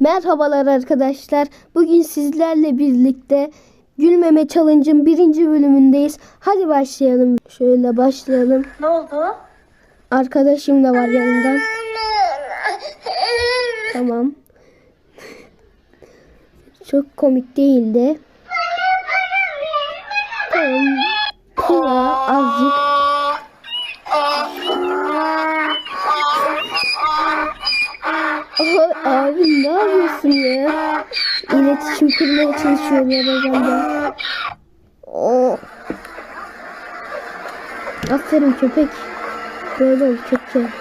Merhabalar arkadaşlar. Bugün sizlerle birlikte Gülmeme Challenge'ın birinci bölümündeyiz. Hadi başlayalım. Şöyle başlayalım. Ne oldu? Arkadaşım da var yanından. Tamam. Çok komik değildi. Tamam. Şuna azıcık. Abi ya? İletişim kurmaya çalışıyorlar herhalde. Oh. Aferin köpek. Böyle ol köpek.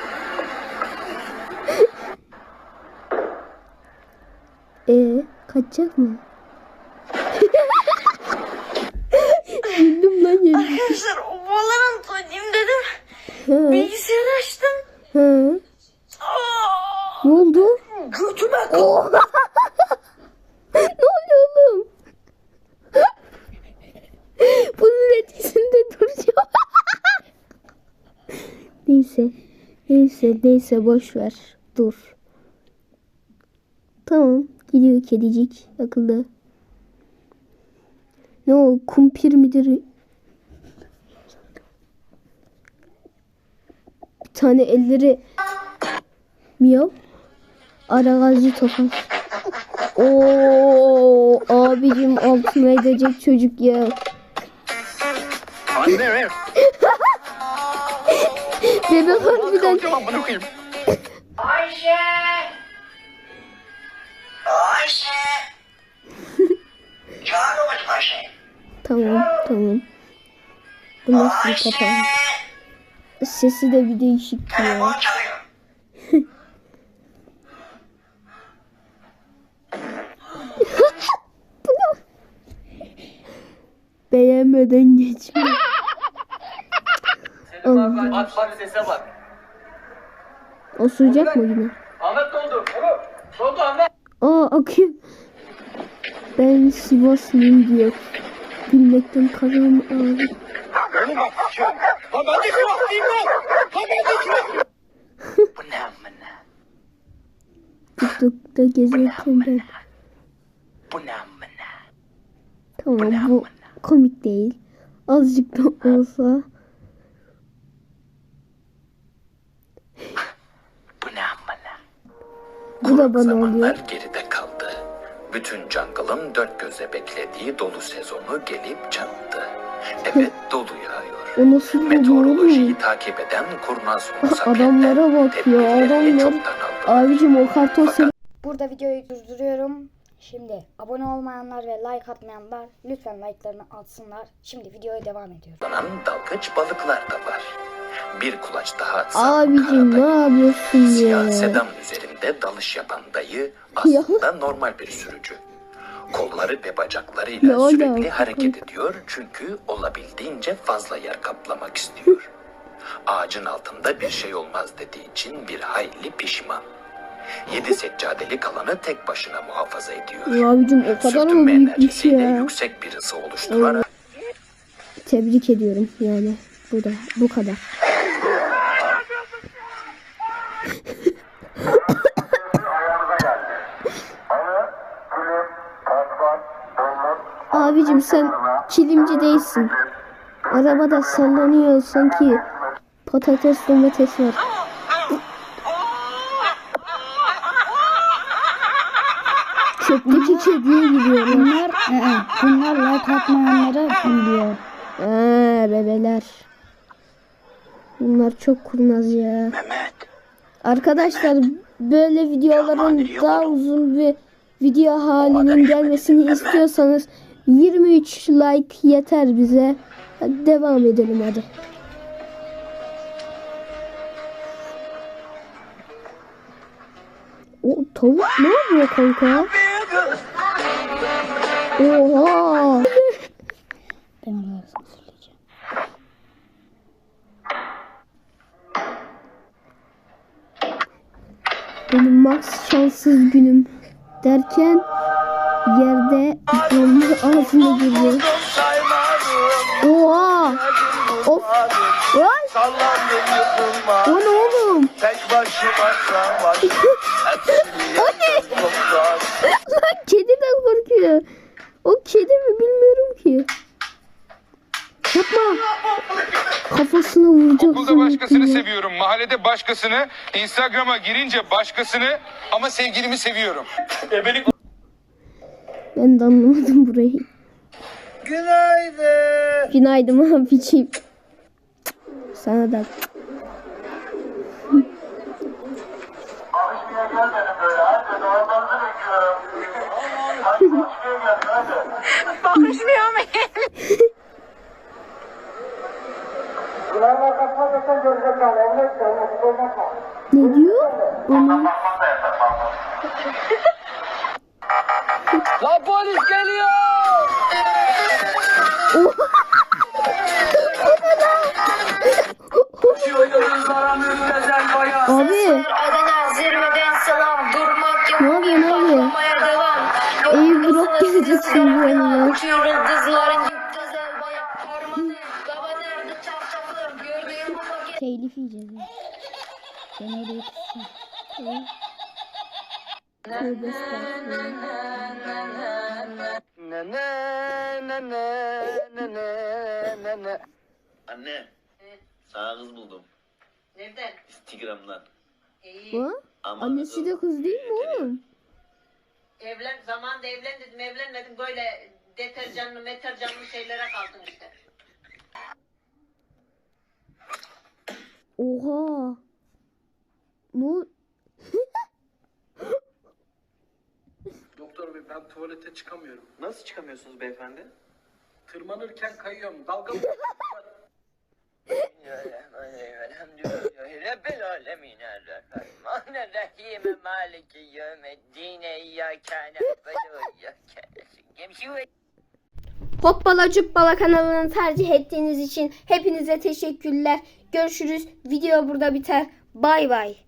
Ee, kaçacak mı? Güldüm lan yedim. Arkadaşlar Valorant oynayayım dedim. Bilgisayarı açtım. hı. Aa, Ne oldu? götüme ne oluyor oğlum? Bunun etkisinde duracağım. Neyse. Neyse neyse boş ver. Dur. Tamam. Gidiyor kedicik. Akıllı. Ne o kumpir midir? Bir tane elleri miyav. Aragazi tokat. Oo abicim altına edecek çocuk ya. Anne ver. Bebek harbiden. Ayşe. Ayşe. Çağır o Ayşe. tamam tamam. Bu nasıl bir kapan? Sesi de bir değişik ya. Beğenmeden geçmiyor. Aç bak sese bak. Osuracak mı yine? Ahmet doldu. Doldu Ahmet. Aa akıyor. Ben Sivaslıyım diyor. Gülmekten karım. Oğlum bak. şu- Ha ben de Sivaslıyım lan. Ha ben de Sivaslıyım. Bu ne amına? TikTok'ta gezerken ben. Bu ne amına? Tamam bu komik değil. Azıcık da olsa. Bu ne amına? Bu da bana zamanlar oluyor. geride kaldı. Bütün jungle'ın dört gözle beklediği dolu sezonu gelip çattı. Evet dolu yağıyor. O nasıl Meteorolojiyi oğlum? takip eden kurnaz Adamlara bak ya adamlar. Abicim o karton seni Burada videoyu durduruyorum. Şimdi abone olmayanlar ve like atmayanlar lütfen like'larını atsınlar. Şimdi videoya devam ediyorum. Dalgıç balıklar da var. Bir kulaç daha atsam Abicim ne yapıyorsun Siyah ya? sedan üzerinde dalış yapan dayı aslında normal bir sürücü. Kolları ve Ne bacaklarıyla alaka? sürekli hareket ediyor çünkü olabildiğince fazla yer kaplamak istiyor. Ağacın altında bir şey olmaz dediği için bir hayli pişman. Yedi seccadeli kalanı tek başına muhafaza ediyor. Abicim o kadar mı büyük şey ya? yüksek bir ısı oluşturarak Tebrik ediyorum yani. Bu da bu kadar. Abicim sen kilimci değilsin. Arabada sallanıyor sanki patates domates var. Çöpteki kediye giriyor. Bunlar, bunlar like atmayanlara biliyor. Eee bebeler. Bunlar çok kurnaz ya. Arkadaşlar böyle videoların daha uzun bir video halinin gelmesini istiyorsanız 23 like yeter bize. Hadi devam edelim hadi. O tavuk ne yapıyor kanka? Oha! Ben oraya söyleyeceğim. Benim max şanssız günüm derken yerde dolmuş ağzına girdi. Oha! Of! Vay! O ne oğlum? o ne? Lan kedi de korkuyor. O kedi mi bilmiyorum ki. Yapma. Kafasına vuracak. Okulda başkasını seviyorum. Mahallede başkasını. Instagram'a girince başkasını. Ama sevgilimi seviyorum. Ebelik... Ben de anlamadım burayı. Günaydın. Günaydın abiciğim. Sana da. Ne diyor? Ama La polis geliyor. Abi ne oluyor ne oluyor? devam Airdrop gelecek şimdi paket Telif yiyeceğiz. Ben oraya kısayım. Tövbe estağfurullah. Anne. Sana kız buldum. Nereden? Instagram'dan. Bu? Ama Annesi de kız değil mi oğlum? Evlen zamanında evlen dedim evlenmedim böyle deterjanlı meterjanlı şeylere kaldın işte. Oha. Ne? o- Doktor bey ben tuvalete çıkamıyorum. Nasıl çıkamıyorsunuz beyefendi? Tırmanırken kayıyorum. Dalga mı? Elhamdülillahi Rabbil alemin Rahmanirrahim Maliki İyyâke na'budu ve iyyâke nestaîn. Hoppala Cuppala kanalını tercih ettiğiniz için hepinize teşekkürler. Görüşürüz. Video burada biter. Bay bay.